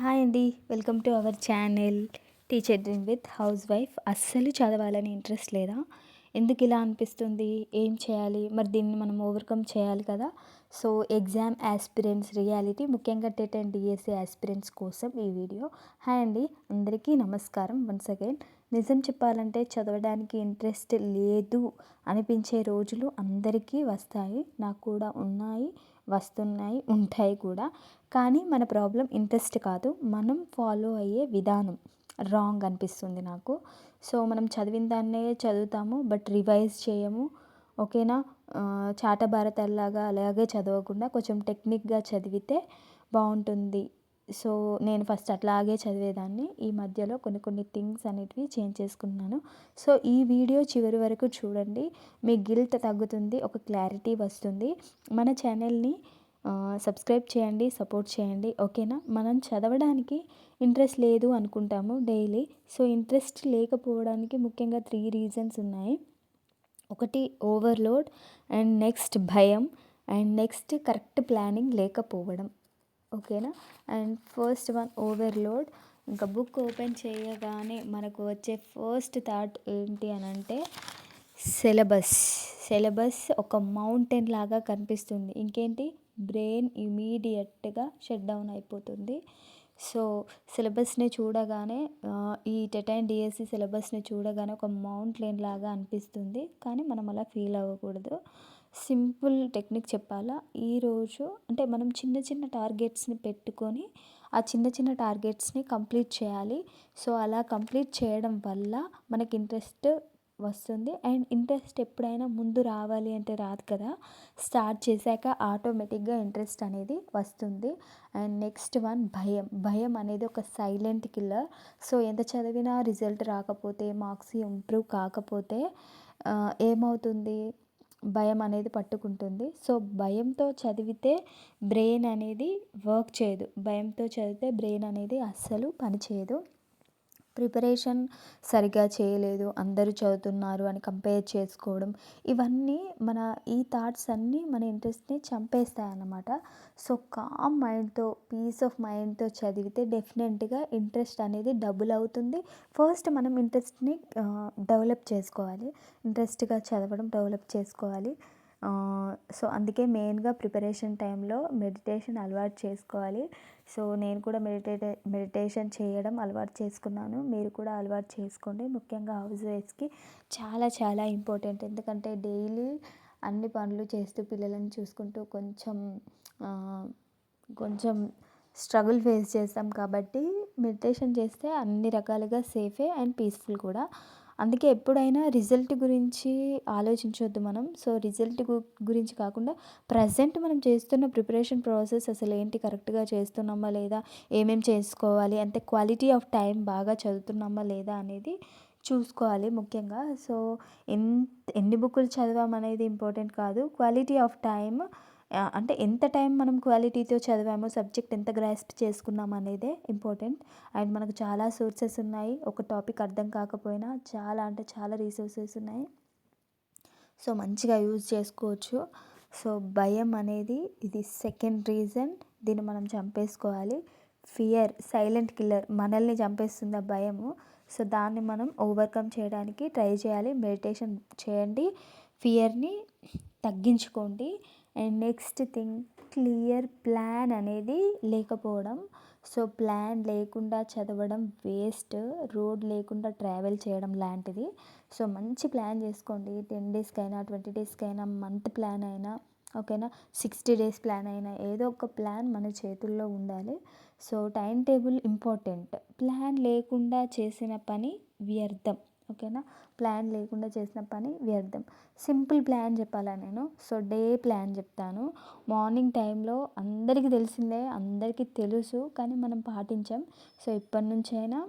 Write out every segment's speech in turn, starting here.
Hi అండి. Welcome to our channel teacher dream with housewife. అస్సలు చదవాలని ఇంట్రెస్ట్ లేదా? ఎందుకు ఇలా అనిపిస్తుంది? ఏం చేయాలి? మరి దీన్ని మనం ఓవర్కమ్ చేయాలి కదా. సో ఎగ్జామ్ యాస్పిరెంట్స్ రియాలిటీ ముఖ్యంగా టెట్ అండ్ డిఎస్సి యాస్పిరెంట్స్ కోసం ఈ వీడియో. హాయ్ అండి. అందరికీ నమస్కారం వన్స్ అగైన్. నిజం చెప్పాలంటే చదవడానికి ఇంట్రెస్ట్ లేదు. అనిపించే రోజులు అందరికీ వస్తాయి. నాకు కూడా ఉన్నాయి. వస్తున్నాయి ఉంటాయి కూడా. కానీ మన ప్రాబ్లం ఇంట్రెస్ట్ కాదు. మనం ఫాలో అయ్యే విధానం రాంగ్ అనిపిస్తుంది నాకు. సో మనం చదివిన దాన్నే చదువుతాము బట్ రివైజ్ చేయము. ఓకేనా? చాటభారతల్లాగా అలాగే చదవకుండా కొంచెం టెక్నిక్గా చదివితే బాగుంటుంది. సో నేను ఫస్ట్ అట్లాగే చదివేదాన్ని. ఈ మధ్యలో కొన్ని కొన్ని థింగ్స్ అనేటివి చేంజ్ చేసుకున్నాను. సో ఈ వీడియో చివరి వరకు చూడండి. మీ గిల్ట్ తగ్గుతుంది ఒక క్లారిటీ వస్తుంది. మన ఛానల్ని సబ్స్క్రైబ్ చేయండి సపోర్ట్ చేయండి. ఓకేనా? మనం చదవడానికి ఇంట్రెస్ట్ లేదు అనుకుంటాము డైలీ. సో ఇంట్రెస్ట్ లేకపోవడానికి ముఖ్యంగా త్రీ రీజన్స్ ఉన్నాయి. ఒకటి ఓవర్లోడ్. అండ్ నెక్స్ట్ భయం. అండ్ నెక్స్ట్ కరెక్ట్ ప్లానింగ్ లేకపోవడం. ఓకేనా? And first one overload. ఇంకా బుక్ ఓపెన్ చేయగానే మనకు వచ్చే ఫస్ట్ థాట్ ఏంటి అని అంటే సిలబస్. సిలబస్ ఒక మౌంటైన్ లాగా కనిపిస్తుంది. ఇంకేంటి? బ్రెయిన్ ఇమీడియట్గా షట్ డౌన్ అయిపోతుంది. సో సిలబస్ని చూడగానే ఈ టెట్ అండ్ డిఎస్సి సిలబస్ని చూడగానే ఒక మౌంటైన్ లాగా అనిపిస్తుంది. కానీ మనం అలా ఫీల్ అవ్వకూడదు. సింపుల్ టెక్నిక్ చెప్పాలా? ఈరోజు అంటే మనం చిన్న చిన్న టార్గెట్స్ని పెట్టుకొని ఆ చిన్న చిన్న టార్గెట్స్ని కంప్లీట్ చేయాలి. సో అలా కంప్లీట్ చేయడం వల్ల మనకి ఇంట్రెస్ట్ వస్తుంది. అండ్ ఇంట్రెస్ట్ ఎప్పుడైనా ముందు రావాలి అంటే రాదు కదా. స్టార్ట్ చేశాక ఆటోమేటిక్గా ఇంట్రెస్ట్ అనేది వస్తుంది. అండ్ నెక్స్ట్ వన్ భయం. భయం అనేది ఒక సైలెంట్ కిల్లర్. సో ఎంత చదివినా రిజల్ట్ రాకపోతే మార్క్స్ ఇంప్రూవ్ కాకపోతే ఏమవుతుంది? భయం అనేది పట్టుకుంటుంది. సో భయంతో చదివితే బ్రెయిన్ అనేది వర్క్ చేయదు. భయంతో చదివితే బ్రెయిన్ అనేది అస్సలు పనిచేయదు. ప్రిపరేషన్ సరిగా చేయలేదు అందరూ చదువుతున్నారు అని కంపేర్ చేసుకోవడం ఇవన్నీ మన ఈ థాట్స్ అన్నీ మన ఇంట్రెస్ట్ని చంపేస్తాయి అన్నమాట సో కామ్ మైండ్తో పీస్ ఆఫ్ మైండ్తో చదివితే డెఫినెట్గా ఇంట్రెస్ట్ అనేది డబుల్ అవుతుంది. ఫస్ట్ మనం ఇంట్రెస్ట్ని డెవలప్ చేసుకోవాలి. ఇంట్రెస్ట్గా చదవడం డెవలప్ చేసుకోవాలి. సో అందుకే మెయిన్గా ప్రిపరేషన్ టైంలో మెడిటేషన్ అలవాటు చేసుకోవాలి. సో నేను కూడా మెడిటేట్ మెడిటేషన్ చేయడం అలవాటు చేసుకున్నాను. మీరు కూడా అలవాటు చేసుకోండి. ముఖ్యంగా హౌస్ వైఫ్స్కి చాలా చాలా ఇంపార్టెంట్. ఎందుకంటే డైలీ అన్ని పనులు చేస్తూ పిల్లలను చూసుకుంటూ కొంచెం కొంచెం స్ట్రగుల్ ఫేస్ చేస్తాం. కాబట్టి మెడిటేషన్ చేస్తే అన్ని రకాలుగా సేఫే అండ్ పీస్ఫుల్ కూడా. అందుకే ఎప్పుడైనా రిజల్ట్ గురించి ఆలోచించవద్దు మనం. సో రిజల్ట్ గురించి కాకుండా ప్రజెంట్ మనం చేస్తున్న ప్రిపరేషన్ ప్రాసెస్ అసలు ఏంటి? కరెక్ట్గా చేస్తున్నామా లేదా? ఏమేమి చేసుకోవాలి? అంటే క్వాలిటీ ఆఫ్ టైం బాగా చదువుతున్నామా లేదా అనేది చూసుకోవాలి ముఖ్యంగా. సో ఎన్ ఎన్ని బుక్కులు చదవామనేది ఇంపార్టెంట్ కాదు. క్వాలిటీ ఆఫ్ టైం అంటే ఎంత టైం మనం క్వాలిటీతో చదివామో సబ్జెక్ట్ ఎంత గ్రాస్ప్ చేసుకున్నాం అనేదే ఇంపార్టెంట్. అండ్ మనకు చాలా సోర్సెస్ ఉన్నాయి. ఒక టాపిక్ అర్థం కాకపోయినా చాలా అంటే చాలా రీసోర్సెస్ ఉన్నాయి. సో మంచిగా యూజ్ చేసుకోవచ్చు. సో భయం అనేది ఇది సెకండ్ రీజన్. దీన్ని మనం చంపేసుకోవాలి. ఫియర్ సైలెంట్ కిల్లర్ మనల్ని చంపేస్తుంది ఆ భయము. సో దాన్ని మనం ఓవర్కమ్ చేయడానికి ట్రై చేయాలి. మెడిటేషన్ చేయండి. ఫియర్ని తగ్గించుకోండి. And next thing clear plan అనేది లేకపోవడం. సో ప్లాన్ లేకుండా చదవడం వేస్ట్ రోడ్ లేకుండా ట్రావెల్ చేయడం లాంటిది. సో మంచి ప్లాన్ చేసుకోండి. టెన్ డేస్కైనా ట్వంటీ డేస్కైనా మంత్ ప్లాన్ అయినా ఓకేనా సిక్స్టీ డేస్ ప్లాన్ అయినా ఏదో ఒక ప్లాన్ మన చేతుల్లో ఉండాలి. So time table important plan లేకుండా చేసిన పని వ్యర్థం. ఓకేనా? ప్లాన్ లేకుండా చేసిన పని వ్యర్థం. సింపుల్ ప్లాన్ చెప్పాలా నేను? సో డే ప్లాన్ చెప్తాను. మార్నింగ్ టైంలో అందరికీ తెలిసిందే అందరికీ తెలుసు కానీ మనం పాటించాం. సో ఇప్పటి నుంచైనా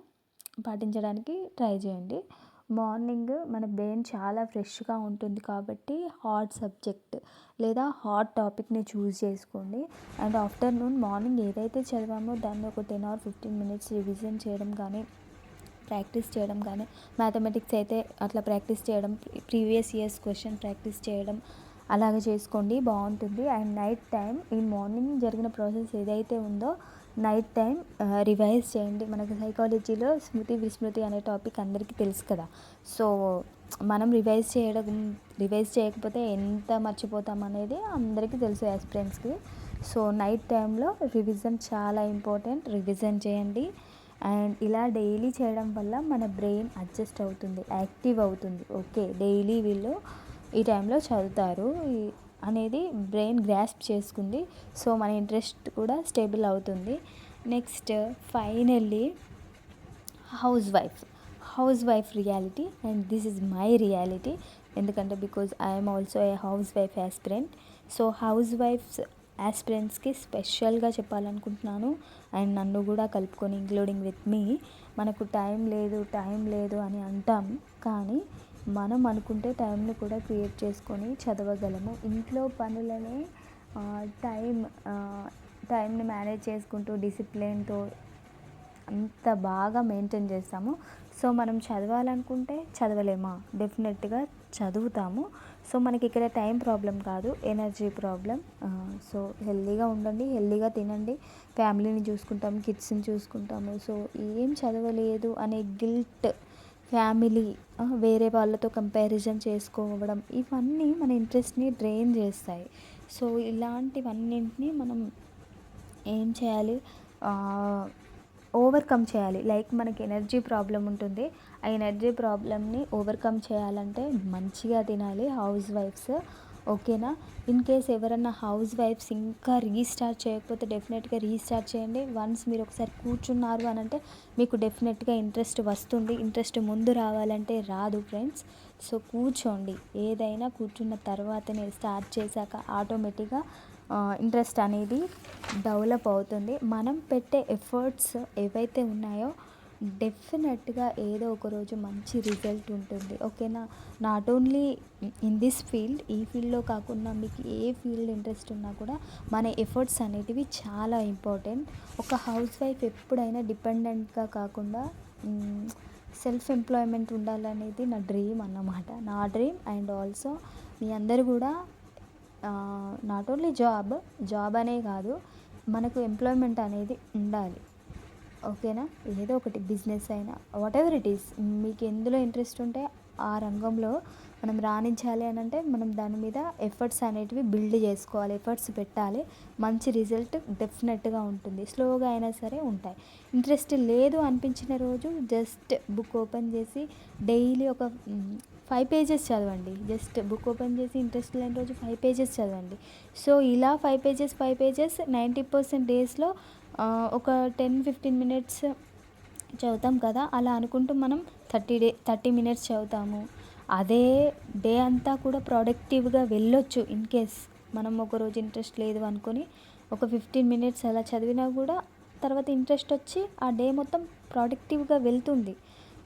పాటించడానికి ట్రై చేయండి. మార్నింగ్ మన బ్రెయిన్ చాలా ఫ్రెష్గా ఉంటుంది కాబట్టి హాట్ సబ్జెక్ట్ లేదా హాట్ టాపిక్ని చూస్ చేసుకోండి. అండ్ ఆఫ్టర్నూన్ మార్నింగ్ ఏదైతే చదివామో దాన్ని ఒక ten or fifteen minutes revision చేయడం కానీ ప్రాక్టీస్ చేయడం కానీ మ్యాథమెటిక్స్ అయితే అట్లా ప్రాక్టీస్ చేయడం ప్రీవియస్ ఇయర్స్ క్వశ్చన్ ప్రాక్టీస్ చేయడం అలాగే చేసుకోండి బాగుంటుంది. అండ్ నైట్ టైం ఈ మార్నింగ్ జరిగిన ప్రాసెస్ ఏదైతే ఉందో నైట్ టైం రివైజ్ చేయండి. మనకు సైకాలజీలో స్మృతి విస్మృతి అనే టాపిక్ అందరికీ తెలుసు కదా. సో మనం రివైజ్ చేయడం రివైజ్ చేయకపోతే ఎంత మర్చిపోతాం అనేది అందరికీ తెలుసు యాస్పిరెంట్స్కి. సో నైట్ టైంలో రివిజన్ చాలా ఇంపార్టెంట్. రివిజన్ చేయండి. అండ్ ఇలా డైలీ చేయడం వల్ల మన బ్రెయిన్ అడ్జస్ట్ అవుతుంది యాక్టివ్ అవుతుంది. ఓకే డైలీ వీళ్ళు ఈ టైంలో చదువుతారు. అనేది బ్రెయిన్ గ్రాస్ప్ చేసుకుంది. సో మన ఇంట్రెస్ట్ కూడా స్టేబుల్ అవుతుంది. Next finally housewife. Housewife reality and this is my reality. ఎందుకంటే because I'm also a housewife aspirant so house wives యాస్పిరెంట్స్కి స్పెషల్గా చెప్పాలనుకుంటున్నాను. అండ్ నన్ను కూడా కలుపుకొని ఇంక్లూడింగ్ విత్ మీ మనకు టైం లేదు టైం లేదు అని అంటాం. కానీ మనం అనుకుంటే టైంని కూడా క్రియేట్ చేసుకొని చదవగలము. ఇంట్లో పనులనే టైం టైంని మేనేజ్ చేసుకుంటూ డిసిప్లిన్తో అంత బాగా మెయింటైన్ చేస్తాము. సో మనం చదవాలనుకుంటే చదవలేమా? డెఫినెట్గా చదువుతాము. సో మనకి ఇక్కడ టైం ప్రాబ్లం కాదు ఎనర్జీ ప్రాబ్లం సో హెల్దీగా ఉండండి హెల్దీగా తినండి. ఫ్యామిలీని చూసుకుంటాం కిడ్స్ని చూసుకుంటాము. సో ఏం చదవలేదు అనే గిల్ట్ ఫ్యామిలీ వేరే వాళ్ళతో కంపారిజన్ చేసుకోవడం ఇవన్నీ మన ఇంట్రెస్ట్ని డ్రైన్ చేస్తాయి. సో ఇలాంటివన్నింటినీ మనం ఏం చేయాలి? ఓవర్కమ్ చేయాలి. లైక్ మనకి ఎనర్జీ ప్రాబ్లం ఉంటుంది. ఆ ఎనర్జీ ప్రాబ్లమ్ని ఓవర్కమ్ చేయాలంటే మంచిగా తినాలి. హౌస్ వైఫ్స్ ఓకేనా ఇన్ కేస్ ఎవరన్నా హౌస్ వైఫ్స్ ఇంకా రీస్టార్ట్ చేయకపోతే డెఫినెట్గా రీస్టార్ట్ చేయండి. వన్స్ మీరు ఒకసారి కూర్చున్నారు అని అంటే మీకు డెఫినెట్గా ఇంట్రెస్ట్ వస్తుంది. ఇంట్రెస్ట్ ముందు రావాలంటే రాదు ఫ్రెండ్స్ సో కూర్చోండి. ఏదైనా కూర్చున్న తర్వాతనే స్టార్ట్ చేశాక ఆటోమేటిక్గా ఇంట్రెస్ట్ అనేది డెవలప్ అవుతుంది. మనం పెట్టే ఎఫర్ట్స్ ఏవైతే ఉన్నాయో డెఫినెట్గా ఏదో ఒక రోజు మంచి రిజల్ట్ ఉంటుంది. ఓకేనా not only in this field ఈ ఫీల్డ్లో కాకుండా మీకు ఏ ఫీల్డ్ ఇంట్రెస్ట్ ఉన్నా కూడా మన ఎఫర్ట్స్ అనేటివి చాలా ఇంపార్టెంట్ ఒక హౌస్ వైఫ్ ఎప్పుడైనా డిపెండెంట్గా కాకుండా సెల్ఫ్ ఎంప్లాయ్మెంట్ ఉండాలనేది నా డ్రీమ్ అన్నమాట. నా డ్రీమ్ అండ్ ఆల్సో మీ అందరు కూడా నాట్ ఓన్లీ జాబ్ జాబ్ అనే కాదు మనకు ఎంప్లాయ్మెంట్ అనేది ఉండాలి. ఓకేనా? ఏదో ఒకటి బిజినెస్ అయినా వాట్ ఎవర్ ఇట్ ఈస్ మీకు ఎందులో ఇంట్రెస్ట్ ఉంటే ఆ రంగంలో మనం రాణించాలి అని అంటే మనం దాని మీద ఎఫర్ట్స్ అనేటివి బిల్డ్ చేసుకోవాలి ఎఫర్ట్స్ పెట్టాలి. మంచి రిజల్ట్ డెఫినెట్గా ఉంటుంది. స్లోగా అయినా సరే ఉంటాయి. ఇంట్రెస్ట్ లేదు అనిపించిన రోజు జస్ట్ బుక్ ఓపెన్ చేసి డైలీ ఒక ఫైవ్ పేజెస్ చదవండి. జస్ట్ బుక్ ఓపెన్ చేసి ఇంట్రెస్ట్ లేని రోజు ఫైవ్ పేజెస్ చదవండి. సో ఇలా five pages five pages ninety percent డేస్లో ఒక టెన్ ఫిఫ్టీన్ మినిట్స్ చదువుతాం కదా? అలా అనుకుంటూ మనం థర్టీ డే థర్టీ మినిట్స్ చదువుతాము. అదే డే అంతా కూడా ప్రొడక్టివ్గా వెళ్ళొచ్చు ఇన్ కేస్ మనం ఒకరోజు ఇంట్రెస్ట్ లేదు అనుకొని ఒక ఫిఫ్టీన్ మినిట్స్ అలా చదివినా కూడా తర్వాత ఇంట్రెస్ట్ వచ్చి ఆ డే మొత్తం ప్రొడక్టివ్గా వెళ్తుంది.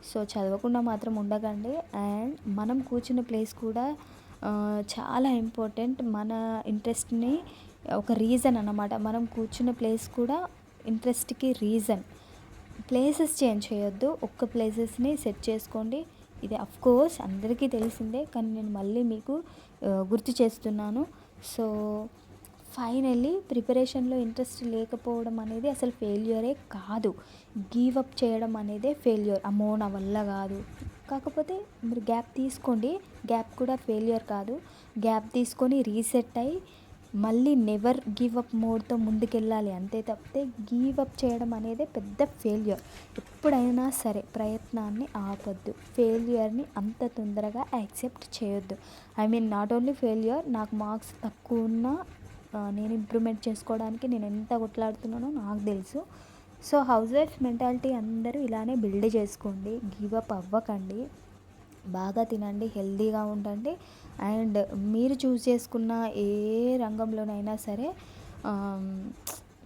సో చదవకుండా మాత్రం ఉండకండి. అండ్ మనం కూర్చున్న ప్లేస్ కూడా చాలా ఇంపార్టెంట్ మన ఇంట్రెస్ట్ని ఒక రీజన్ అన్నమాట. మనం కూర్చున్న ప్లేస్ కూడా ఇంట్రెస్ట్కి రీజన్. ప్లేసెస్ చేంజ్ చేయొద్దు. ఒక్క ప్లేసెస్ని సెట్ చేసుకోండి. ఇది అఫ్ కోర్స్ అందరికీ తెలిసిందే. కానీ నేను మళ్ళీ మీకు గుర్తు చేస్తున్నాను. సో ఫైనల్లీ ప్రిపరేషన్లో ఇంట్రెస్ట్ లేకపోవడం అనేది అసలు ఫెయిల్యూరే కాదు. గివ్ అప్ చేయడం అనేదే ఫెయిల్యూర్. అమ్మో నా వల్ల కాదు. కాకపోతే మీరు గ్యాప్ తీసుకోండి. గ్యాప్ కూడా ఫెయిల్యూర్ కాదు. గ్యాప్ తీసుకొని రీసెట్ అయ్యి మళ్ళీ నెవర్ గివ్ అప్ మోడ్తో ముందుకెళ్ళాలి. అంతే తప్పితే గివ్ అప్ చేయడం అనేది పెద్ద ఫెయిల్యూర్. ఎప్పుడైనా సరే ప్రయత్నాన్ని ఆపొద్దు. ఫెయిల్యూర్ని అంత తొందరగా యాక్సెప్ట్ చేయొద్దు. I mean not only failure నాకు మార్క్స్ తక్కువ ఉన్నా నేను ఇంప్రూవ్మెంట్ చేసుకోవడానికి నేను ఎంత కొట్లాడుతున్నానో నాకు తెలుసు. సో హౌస్ వైఫ్ మెంటాలిటీ అందరూ ఇలానే బిల్డ్ చేసుకోండి గివ్ అప్ అవ్వకండి బాగా తినండి హెల్దీగా ఉండండి. అండ్ మీరు చూస్ చేసుకున్న ఏ రంగంలోనైనా సరే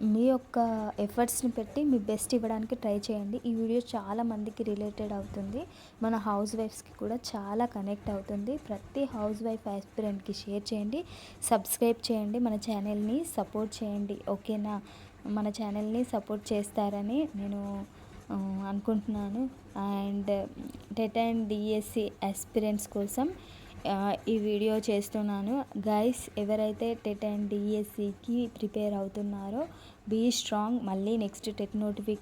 మీ యొక్క ఎఫర్ట్స్ని పెట్టి మీ బెస్ట్ ఇవ్వడానికి ట్రై చేయండి. ఈ వీడియో చాలా మందికి రిలేటెడ్ అవుతుంది. మన హౌస్ వైఫ్స్కి కూడా చాలా కనెక్ట్ అవుతుంది. ప్రతి హౌస్ వైఫ్ ఆస్పిరెంట్కి షేర్ చేయండి. సబ్స్క్రైబ్ చేయండి. మన ఛానల్ని సపోర్ట్ చేయండి. ఓకేనా? మన ఛానల్ని సపోర్ట్ చేస్తారని నేను అనుకుంటున్నాను. And TET and DSC aspirants కోసం ఈ వీడియో చేస్తున్నాను. గైస్ ఎవరైతే టెట్ అండ్ డిఎస్సికి ప్రిపేర్ అవుతున్నారో బీ స్ట్రాంగ్ మళ్ళీ నెక్స్ట్ టెక్ నోటిఫికేషన్